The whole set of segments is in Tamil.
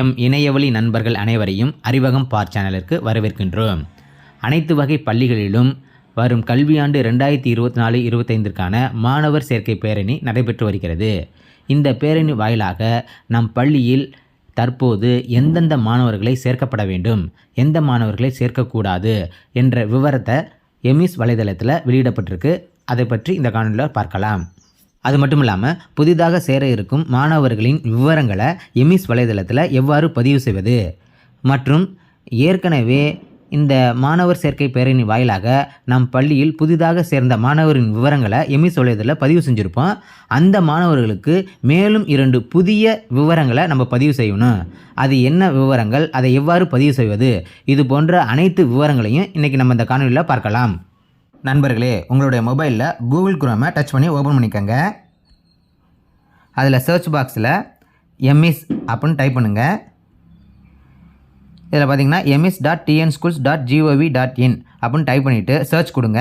எம் இணையவழி நண்பர்கள் அனைவரையும் அறிவகம் பார் சேனலிற்கு வரவேற்கின்றோம். அனைத்து வகை பள்ளிகளிலும் வரும் கல்வியாண்டு ரெண்டாயிரத்தி இருபத்தி நாலு இருபத்தைந்திற்கான மாணவர் சேர்க்கை பேரணி நடைபெற்று வருகிறது. இந்த பேரணி வாயிலாக நம் பள்ளியில் தற்போது எந்தெந்த மாணவர்களை சேர்க்கப்பட வேண்டும் எந்த மாணவர்களை சேர்க்கக்கூடாது என்ற விவரத்தை எமிஸ் வலைதளத்தில் வெளியிடப்பட்டிருக்கு. அதை பற்றி இந்த காணொலியில் பார்க்கலாம். அது மட்டும் இல்லாமல் புதிதாக சேர இருக்கும் மாணவர்களின் விவரங்களை எமிஸ் வலைதளத்தில் எவ்வாறு பதிவு செய்வது? மற்றும் ஏற்கனவே இந்த மாணவர் சேர்க்கை பேரணி வாயிலாக நம் பள்ளியில் புதிதாக சேர்ந்த மாணவரின் விவரங்களை எமிஸ் வலைதளத்தில் பதிவு செஞ்சுருப்போம். அந்த மாணவர்களுக்கு மேலும் இரண்டு புதிய விவரங்களை நம்ம பதிவு செய்யணும். அது என்ன விவரங்கள் அதை எவ்வாறு பதிவு செய்வது? இது போன்ற அனைத்து விவரங்களையும் இன்றைக்கி நம்ம இந்த காணொலியில் பார்க்கலாம். நண்பர்களே உங்களுடைய மொபைலில் கூகுள் குரோமை டச் பண்ணி ஓப்பன் பண்ணிக்கோங்க. அதில் சர்ச் பாக்ஸில் எம்இஸ் அப்படின்னு டைப் பண்ணுங்கள் இதில் பார்த்தீங்கன்னா EMIS dot TN schools dot GOV dot in அப்படின்னு டைப் பண்ணிவிட்டு சர்ச் கொடுங்க.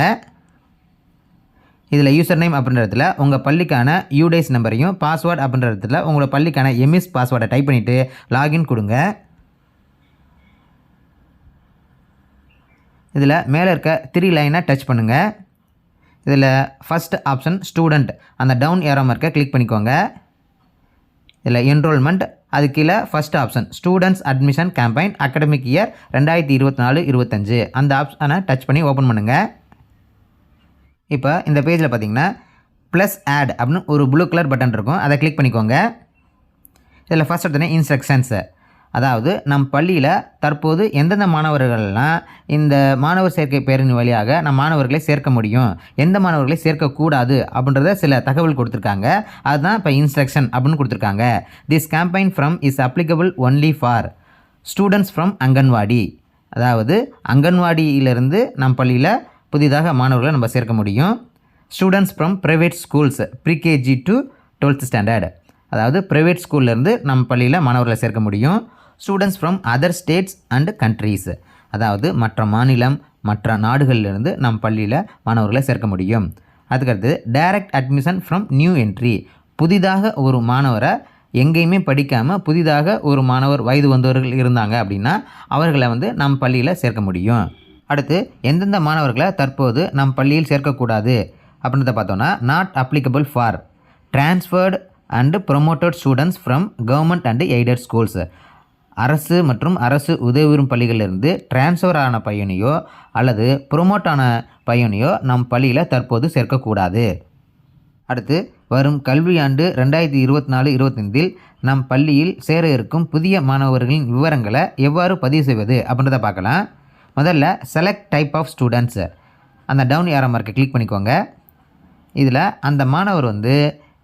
இதில் யூசர் நேம் அப்படின்ற இடத்துல உங்கள் பள்ளிக்கான யூடேஸ் நம்பரையும் பாஸ்வேர்ட் அப்படின்ற இடத்துல உங்களோட பள்ளிக்கான எம்இஸ் பாஸ்வேர்டை டைப் பண்ணிவிட்டு லாகின் கொடுங்க. இதில் மேலே இருக்க த்ரீ லைனை டச் பண்ணுங்கள் இதில் ஃபஸ்ட் ஆப்ஷன் ஸ்டூடெண்ட் அந்த டவுன் ஏரோ இருக்க கிளிக் பண்ணிக்கோங்க. இதில் என்ரோல்மெண்ட் அது கீழே first option students admission campaign academic year ரெண்டாயிரத்தி இருபத்தி நாலு இருபத்தஞ்சு. அந்த ஆப்ஷனை டச் பண்ணி ஓப்பன் பண்ணுங்கள் இப்போ இந்த பேஜில் பார்த்தீங்கன்னா ப்ளஸ் ஆட் அப்படின்னு ஒரு ப்ளூ கலர் பட்டன் இருக்கும். அதை கிளிக் பண்ணிக்கோங்க. இதில் ஃபஸ்ட் எடுத்தோன்னே இன்ஸ்ட்ரக்ஷன்ஸு அதாவது நம் பள்ளியில் தற்போது எந்தெந்த மாணவர்கள்லாம் இந்த மாணவர் சேர்க்கை பேரணி வழியாக நம் மாணவர்களை சேர்க்க முடியும் எந்த மாணவர்களை சேர்க்கக்கூடாது அப்படின்றத சில தகவல் கொடுத்துருக்காங்க. அதுதான் இப்போ இன்ஸ்ட்ரக்ஷன் அப்படின்னு கொடுத்துருக்காங்க. This campaign from is applicable only for students from anganwadi அதாவது அங்கன்வாடியிலிருந்து நம் பள்ளியில் புதிதாக மாணவர்களை நம்ம சேர்க்க முடியும். Students from private schools pre KG to twelfth standard அதாவது ப்ரைவேட் ஸ்கூல்லேருந்து நம் பள்ளியில் மாணவர்களை சேர்க்க முடியும். Students from other states and countries அதாவது மற்ற மாநிலம் மற்ற நாடுகளிலிருந்து நம் பள்ளியில் மாணவர்களை சேர்க்க முடியும். அதுக்கடுத்து direct admission from new entry புதிதாக ஒரு மாணவரை எங்கேயுமே படிக்காமல் புதிதாக ஒரு மாணவர் வயது வந்தவர்கள் இருந்தாங்க அப்படின்னா அவர்களை வந்து நம் பள்ளியில் சேர்க்க முடியும். அடுத்து எந்தெந்த மாணவர்களை தற்போது நம் பள்ளியில் சேர்க்கக்கூடாது அப்படின்றத பார்த்தோன்னா not applicable for transferred and promoted students from government and aided schools அரசு மற்றும் அரசு உதவி பள்ளிகளிலிருந்து டிரான்ஸ்ஃபர் ஆன பையனையோ அல்லது ப்ரொமோட் ஆன பையனையோ நம் பள்ளியில் தற்போது சேர்க்கக்கூடாது. அடுத்து வரும் கல்வியாண்டு ரெண்டாயிரத்தி இருபத்தி நாலு இருபத்தைந்தில் நம் பள்ளியில் சேர இருக்கும் புதிய மாணவர்களின் விவரங்களை எவ்வாறு பதிவு செய்வது அப்படின்றத பார்க்கலாம். முதல்ல செலக்ட் டைப் ஆஃப் ஸ்டூடெண்ட்ஸ் அந்த டவுன் ஏரோ மார்க்கை கிளிக் பண்ணிக்கோங்க. இதில் அந்த மாணவர் வந்து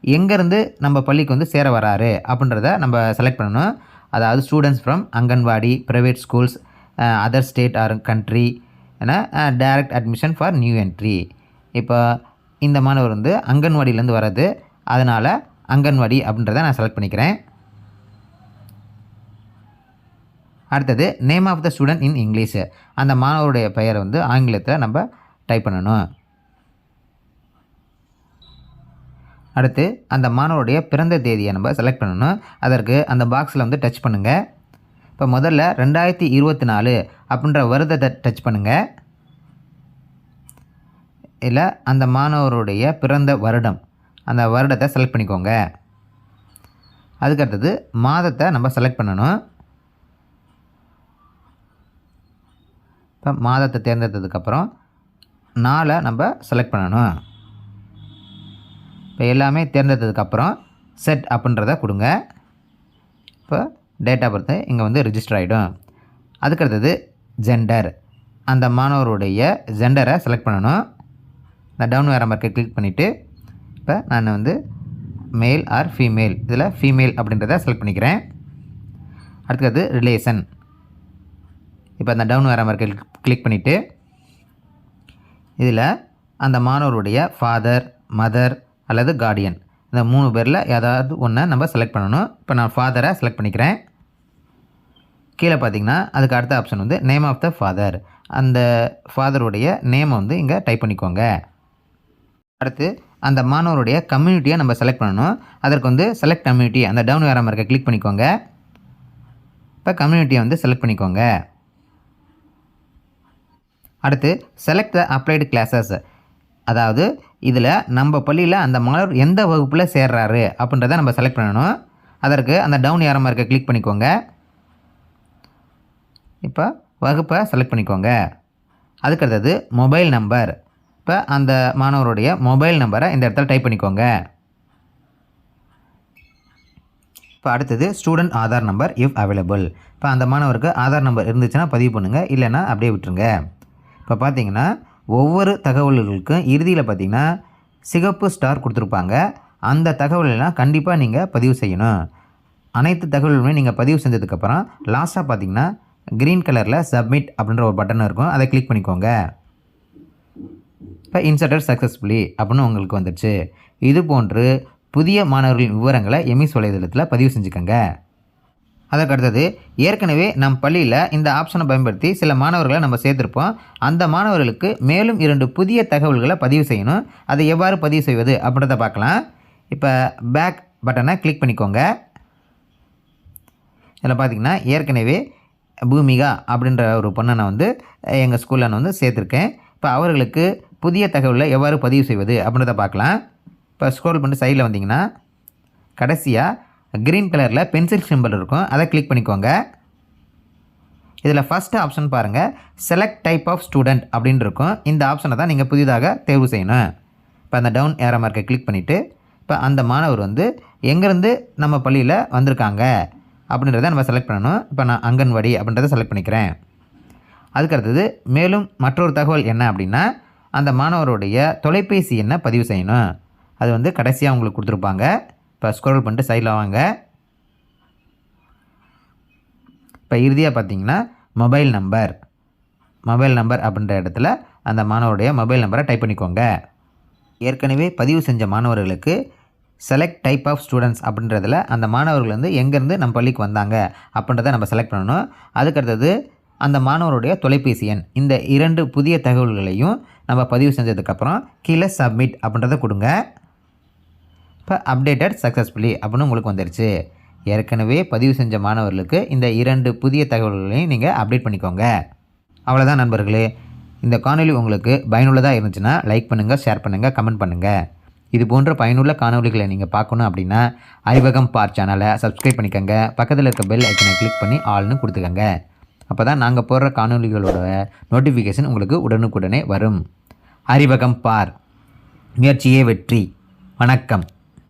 எங்கேருந்து நம்ம பள்ளிக்கு வந்து சேர வராரு அப்படின்றத நம்ம செலக்ட் பண்ணணும். அதாவது students from anganwadi private schools other state or country ஏன்னா direct admission for new entry இப்போ இந்த மாணவர் வந்து அங்கன்வாடியிலேருந்து வர்றது. அதனால் அங்கன்வாடி அப்படின்றத நான் செலக்ட் பண்ணிக்கிறேன். அடுத்தது name of the student in English அந்த மாணவருடைய பெயரை வந்து ஆங்கிலத்தில் நம்ம டைப் பண்ணணும். அடுத்து அந்த மாணவருடைய பிறந்த தேதியை நம்ம செலக்ட் பண்ணணும். அதற்கு அந்த பாக்ஸில் வந்து டச் பண்ணுங்கள் இப்போ முதல்ல ரெண்டாயிரத்தி இருபத்தி நாலு அப்படின்ற வருடத்தை டச் பண்ணுங்கள் இல்லை அந்த மாணவருடைய பிறந்த வருடம் அந்த வருடத்தை செலக்ட் பண்ணிக்கோங்க. அதுக்கடுத்தது மாதத்தை நம்ம செலக்ட் பண்ணணும். இப்போ மாதத்தை தேர்ந்தெடுத்ததுக்கப்புறம் நாளை நம்ம செலக்ட் பண்ணணும். இப்போ எல்லாமே தேர்ந்தெடுத்ததுக்கப்புறம் செட் அப்படின்றத கொடுங்க. இப்போ டேட் ஆஃப் பர்த்து இங்கே வந்து ரிஜிஸ்டர் ஆகிடும் அதுக்கடுத்தது ஜெண்டர் அந்த மாணவருடைய ஜெண்டரை செலக்ட் பண்ணணும். இந்த டவுன் வேறு மார்க்கை கிளிக் பண்ணிவிட்டு இப்போ நான் வந்து மேல் ஆர் ஃபீமேல் இதில் ஃபீமேல் அப்படின்றத செலக்ட் பண்ணிக்கிறேன். அடுத்தது ரிலேஷன் இப்போ அந்த டவுன் வேறு மார்க்கை கிளிக் பண்ணிவிட்டு இதில் அந்த மாணவருடைய ஃபாதர் மதர் அல்லது கார்டியன் இந்த மூணு பேரில் ஏதாவது ஒன்றை நம்ம செலக்ட் பண்ணணும். இப்போ நான் ஃபாதரை செலக்ட் பண்ணிக்கிறேன். கீழே பார்த்தீங்கன்னா அதுக்கு அடுத்த ஆப்ஷன் வந்து நேம் ஆஃப் த ஃபாதர் அந்த ஃபாதருடைய நேமை வந்து இங்கே டைப் பண்ணிக்கோங்க. அடுத்து அந்த மாணவருடைய கம்யூனிட்டியை நம்ம செலக்ட் பண்ணணும். அதற்கு வந்து செலக்ட் கம்யூனிட்டி அந்த டவுன் வேற இருக்க கிளிக் பண்ணிக்கோங்க. இப்போ கம்யூனிட்டியை வந்து செலக்ட் பண்ணிக்கோங்க. அடுத்து செலக்ட் த அப்ளைடு கிளாஸஸ் அதாவது இதில் நம்ம பள்ளியில் அந்த மாணவர் எந்த வகுப்பில் சேர்றாரு அப்படின்றத நம்ம செலக்ட் பண்ணணும். அதற்கு அந்த டவுன் ஏற மார்க்கை கிளிக் பண்ணிக்கோங்க. இப்போ வகுப்பை செலக்ட் பண்ணிக்கோங்க. அதுக்கு அடுத்தது மொபைல் நம்பர் இப்போ அந்த மாணவருடைய மொபைல் நம்பரை இந்த இடத்துல டைப் பண்ணிக்கோங்க. இப்போ அடுத்தது student Aadhaar number if available இப்போ அந்த மாணவருக்கு ஆதார் நம்பர் இருந்துச்சுன்னா பதிவு பண்ணுங்கள் இல்லைன்னா அப்படியே விட்டுருங்க. இப்போ பார்த்தீங்கன்னா ஒவ்வொரு தகவல்களுக்கும் இறுதியில் பார்த்தீங்கன்னா சிகப்பு ஸ்டார் கொடுத்துருப்பாங்க. அந்த தகவலெல்லாம் கண்டிப்பாக நீங்கள் பதிவு செய்யணும். அனைத்து தகவல்களுமே நீங்கள் பதிவு செஞ்சதுக்கப்புறம் லாஸ்ட்டாக பார்த்தீங்கன்னா க்ரீன் கலரில் சப்மிட் அப்படின்ற ஒரு பட்டன் இருக்கும். அதை கிளிக் பண்ணிக்கோங்க. இப்போ இன்சர்டர் சக்ஸஸ்ஃபுல்லி அப்படின்னு உங்களுக்கு வந்துடுச்சு. இது போன்று புதிய மாணவர்களின் விவரங்களை எமிஸ் வலைதளத்தில் பதிவு செஞ்சுக்கோங்க. அதற்கு அடுத்தது ஏற்கனவே நம் பள்ளியில் இந்த ஆப்ஷனை பயன்படுத்தி சில மாணவர்களை நம்ம சேர்த்துருப்போம். அந்த மாணவர்களுக்கு மேலும் இரண்டு புதிய தகவல்களை பதிவு செய்யணும். அதை எவ்வாறு பதிவு செய்வது அப்படின்றத பார்க்கலாம். இப்போ பேக் பட்டனை கிளிக் பண்ணிக்கோங்க. இதில் பார்த்தீங்கன்னா ஏற்கனவே பூமிகா அப்படின்ற ஒரு பொண்ணை நான் வந்து எங்கள் ஸ்கூலில் நான் வந்து சேர்த்துருக்கேன். இப்போ அவர்களுக்கு புதிய தகவலை எவ்வாறு பதிவு செய்வது அப்படின்றத பார்க்கலாம். இப்போ ஸ்க்ரோல் பண்ணிட்டு சைடில் வந்தீங்கன்னா கடைசியாக க்ரீன் கலரில் பென்சில் சிம்பிள் இருக்கும். அதை கிளிக் பண்ணிக்கோங்க. இதில் ஃபஸ்ட்டு ஆப்ஷன் பாருங்கள் செலக்ட் டைப் ஆஃப் ஸ்டூடெண்ட் அப்படின்னு இருக்கும். இந்த ஆப்ஷனை தான் நீங்கள் புதிதாக தேர்வு செய்யணும். இப்போ அந்த டவுன் ஏற மார்க்கை கிளிக் பண்ணிவிட்டு இப்போ அந்த மாணவர் வந்து எங்கேருந்து நம்ம பள்ளியில் வந்திருக்காங்க அப்படின்றத நம்ம செலக்ட் பண்ணணும். இப்போ நான் அங்கன்வாடி அப்படின்றத செலக்ட் பண்ணிக்கிறேன். அதுக்கு அடுத்தது மேலும் மற்றொரு தகவல் என்ன அப்படின்னா அந்த மாணவருடைய தொலைபேசி எண்ணை பதிவு செய்யணும். அது வந்து கடைசியாக உங்களுக்கு கொடுத்துருப்பாங்க. இப்போ ஸ்க்ரோல் பண்ணிட்டு சைடில் வாங்க. இப்போ இறுதியாக பார்த்தீங்கன்னா மொபைல் நம்பர் மொபைல் நம்பர் அப்படின்ற இடத்துல அந்த மாணவருடைய மொபைல் நம்பரை டைப் பண்ணிக்கோங்க. ஏற்கனவே பதிவு செஞ்ச மாணவர்களுக்கு செலக்ட் டைப் ஆஃப் ஸ்டூடெண்ட்ஸ் அப்படின்றதில் அந்த மாணவர்கள் வந்து எங்கேருந்து நம்ம பள்ளிக்கு வந்தாங்க அப்படின்றத நம்ம செலக்ட் பண்ணணும். அதுக்கடுத்தது அந்த மாணவருடைய தொலைபேசி எண். இந்த இரண்டு புதிய தகவல்களையும் நம்ம பதிவு செஞ்சதுக்கப்புறம் கீழே சப்மிட் அப்படின்றத கொடுங்க. இப்போ அப்டேட்டட் சக்ஸஸ்ஃபுல்லி அப்படின்னு உங்களுக்கு வந்துருச்சு. ஏற்கனவே பதிவு செஞ்ச மாணவர்களுக்கு இந்த இரண்டு புதிய தகவல்களையும் நீங்கள் அப்டேட் பண்ணிக்கோங்க. அவ்வளோதான் நண்பர்களே. இந்த காணொலி உங்களுக்கு பயனுள்ளதாக இருந்துச்சுன்னா லைக் பண்ணுங்கள் ஷேர் பண்ணுங்கள் கமெண்ட் பண்ணுங்கள் இது போன்ற பயனுள்ள காணொளிகளை நீங்கள் பார்க்கணும் அப்படின்னா அறிவகம் பார் சேனலை சப்ஸ்கிரைப் பண்ணிக்கோங்க. பக்கத்தில் இருக்க பெல் ஐக்கனை கிளிக் பண்ணி ஆல்னு கொடுத்துக்கோங்க. அப்போ தான் நாங்கள் போடுற காணொலிகளோட நோட்டிஃபிகேஷன் உங்களுக்கு உடனுக்குடனே வரும். அறிவகம் பார். முயற்சியே வெற்றி. வணக்கம்.